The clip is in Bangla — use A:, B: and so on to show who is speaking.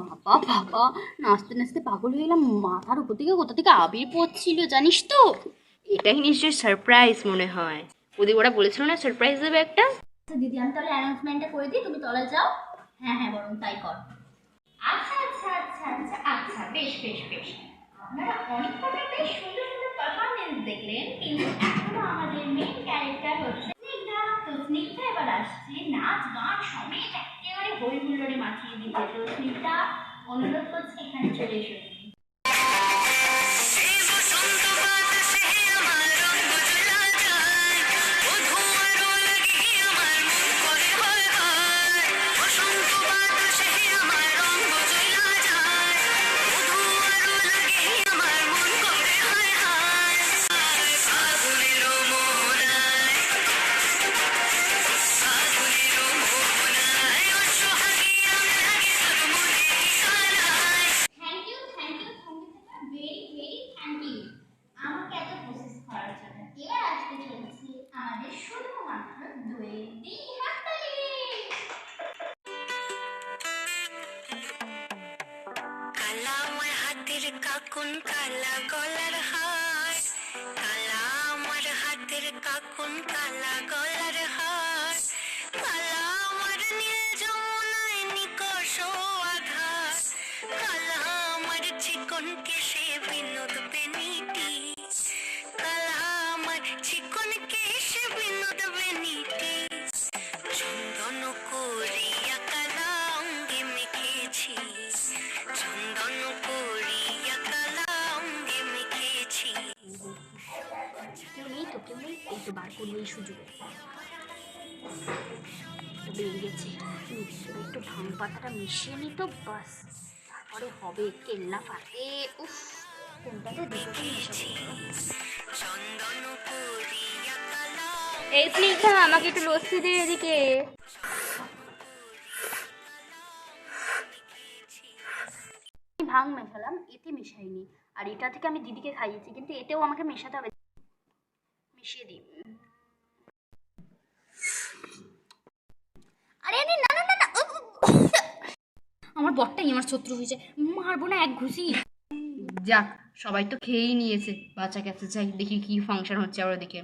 A: বাবা বাবা নাচতে নাচতে পাগল হয়ে গেলাম। মাথার উপর থেকে কোথা থেকে আবির পড়ছিল জানিস তো?
B: এটাই নিশ্চয়ই সারপ্রাইজ মনে হয়। ওদের ওরা বলেছিল না সারপ্রাইজ দেবে একটা?
A: আচ্ছা দিদি আমি তাহলে অ্যানাউন্সমেন্টটা করে দিই তুমি তলায় যাও। হ্যাঁ হ্যাঁ বরং তাই কর। আচ্ছা আচ্ছা আচ্ছা আচ্ছা আচ্ছা বেশ বেশ বেশ। আমাদের মেইন ক্যারেক্টার হচ্ছে এবার আসছে নাচ, গান সমেত একেবারে হই হুল্লোড়ে মাতিয়ে দিচ্ছে। তো স্নিগ্ধা, অনুরোধ করছে এখানে চলে এসো।
C: হাতের কাকুন কালা গলার হার, কালা আমার হাতের কাকুন কালা গলার হার, কালা আমার নীল যমুনায় নিকষ আধার, কালা আমার চিকন কেশে বিনোদ বেনিটি
A: কেউ নেই নেই এই তো বার এই বেরিয়েছে উফ, একটু পাতাটা মিশিয়ে নি বাস তারপরে হবে কেল্লা ফাতে উফ
B: এই স্নিগ্ধা আমাকে একটু লস্যি দে এদিকে
A: ভাং মেশালাম এতে মেশাইনি। আর এটা থেকে আমি দিদিকে খাইয়েছি কিন্তু এতেও আমাকে মেশাতে হবে। মিশিয়ে আরে আরে না না না না। আমার বরটাই আমার শত্রু হয়েছে। মারবো না, এক ঘুষি।
B: যাক, সবাই তো খেয়েই নিয়েছে। বাচ্চা কাছে যাই দেখি কি ফাংশন হচ্ছে আবার ওদিকে